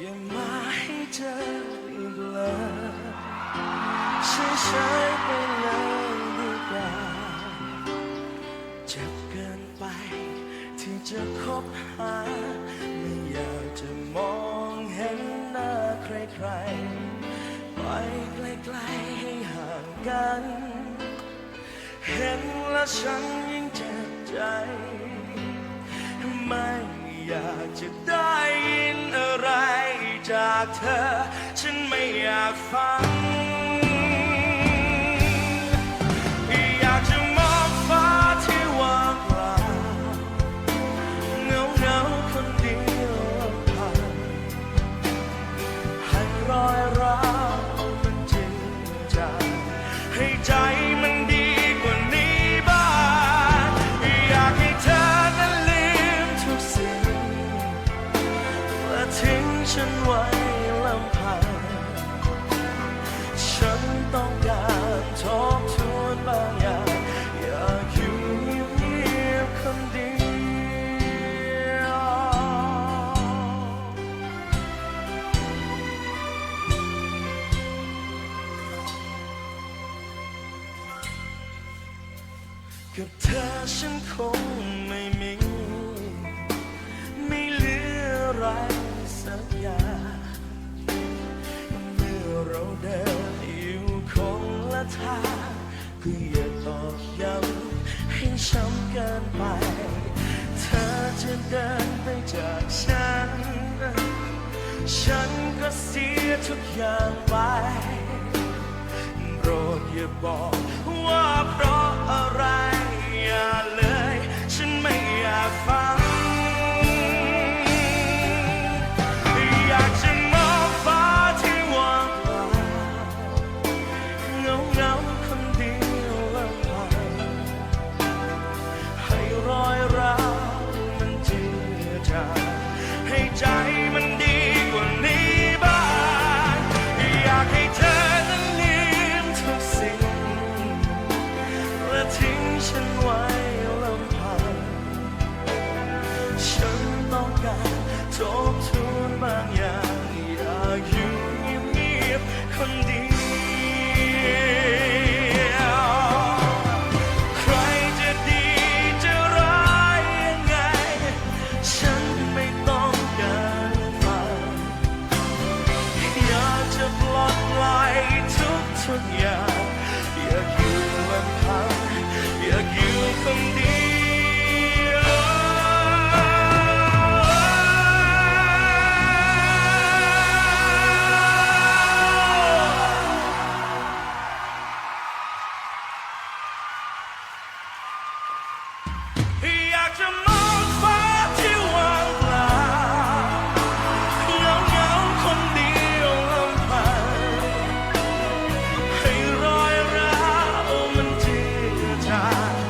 อย่ามาให้เจออีกเลยใช้ใช้ไปเลยดีกว่าเจ็บเกินไปที่จะคบหา ไม่อยากจะมองเห็นหน้าใครๆไป ไกลให้ห่างกัน เห็นแล้วฉันยิ่งเจ็บใจ ไม่อยากจะได้ยินอะไรจากเธอ ฉันไม่อยากฟัง กับเธอฉันคงไม่มี ไม่เหลืออะไรสักอย่างเมื่อเราเดินอยู่คนละทางก็อย่าตอกย้ำให้ช้ำเกินไป เธอจะเดินไปจากฉัน ฉันก็เสียทุกอย่างไปโปรดอย่าบอกว่าเพราะอะไร คนเดียว ใครจะดีจะร้ายยังไง ฉันไม่ต้องการฟังอยากจะปลดปล่อยทุกทุกอย่าง อยากอยู่ลำพังอยากอยู่คนเดียว time.